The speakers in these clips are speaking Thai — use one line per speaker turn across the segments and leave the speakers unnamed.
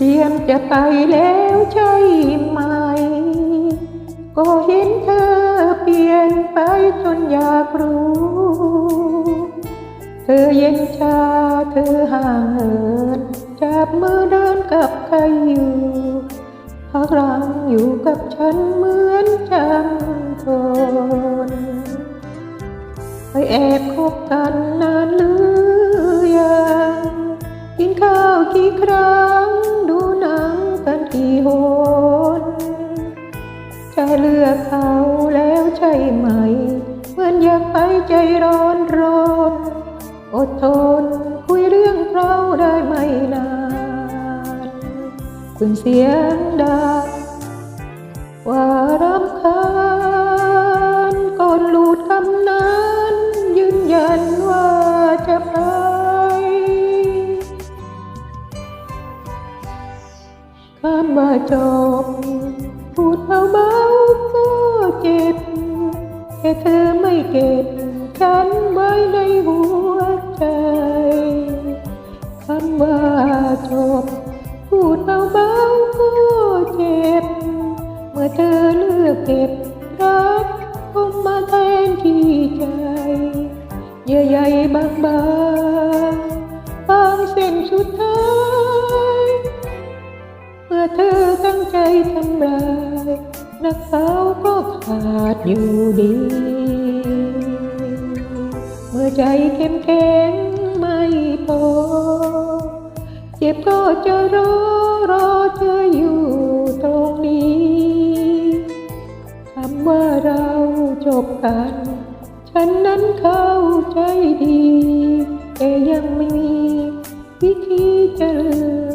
เตรียมจะไปแล้วใช่ไหม ก็เห็นเธอเปลี่ยนไปจนอยากรู้ เธอเย็นชาเธอห่างเหินจับมือเดินกับใครอยู่พักหลังอยู่กับฉันเหมือนจำทนไปแอบคบกันนานหรือยังกินข้าวกี่ครั้ง อดทน คุยเรื่องเราได้ไม่นาน คุณเสียงดังว่ารำคาญก่อนหลุดคำนั้น ยืนยันว่าจะไปคำว่าจบ คำว่าจบพูดเบาๆก็เจ็บ เมื่อเธอเลือกเก็บรักคงมาแทนที่ใจ เยื่อใยบางบางเส้นสุดท้าย เมื่อเธอตั้งใจทำร้ายนักสาวก็ขาดอยู่ดี เมื่อใจเข้มแข็งไม่พอ จ็บก็จะรอรอเธออยู่ตรงนี้คำว่าเราจบกัน ฉันนั้นเข้าใจดี แต่ยังไม่มีวิธีจะลืม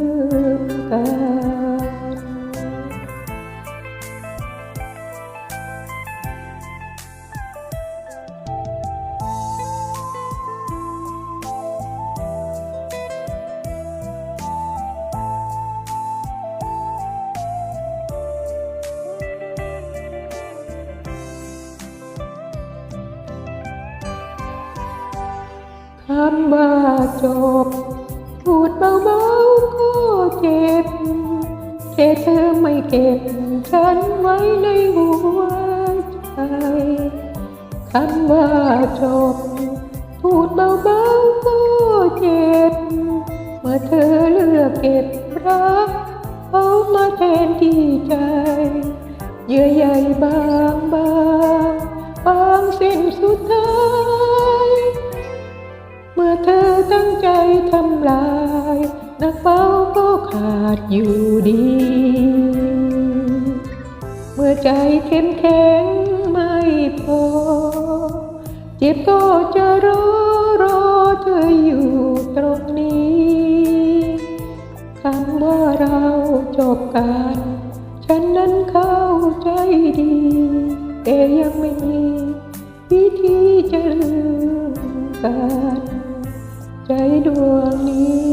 ำว่าจบพูดเบาๆก็เจ็บแค่เธอไม่เก็บ ฉันไว้ในหัวใจคำว่าจบพูดเบาๆก็เจ็บ เมื่อเธอเลือกเก็บรักเอามาแทนที่ใจเยื่อใยบางบางๆบางเส้นสุดท้าย ใจทำลายนักเป้าก็ขาดอยู่ดี เมื่อใจเข้มแข็งไม่พอ เจ็บก็จะรอรอเธออยู่ตรงนี้คำว่าเราจบกันฉันนั้นเข้าใจดี แต่ยังไม่มีวิธีจะลืมกัน ใจดวงนี้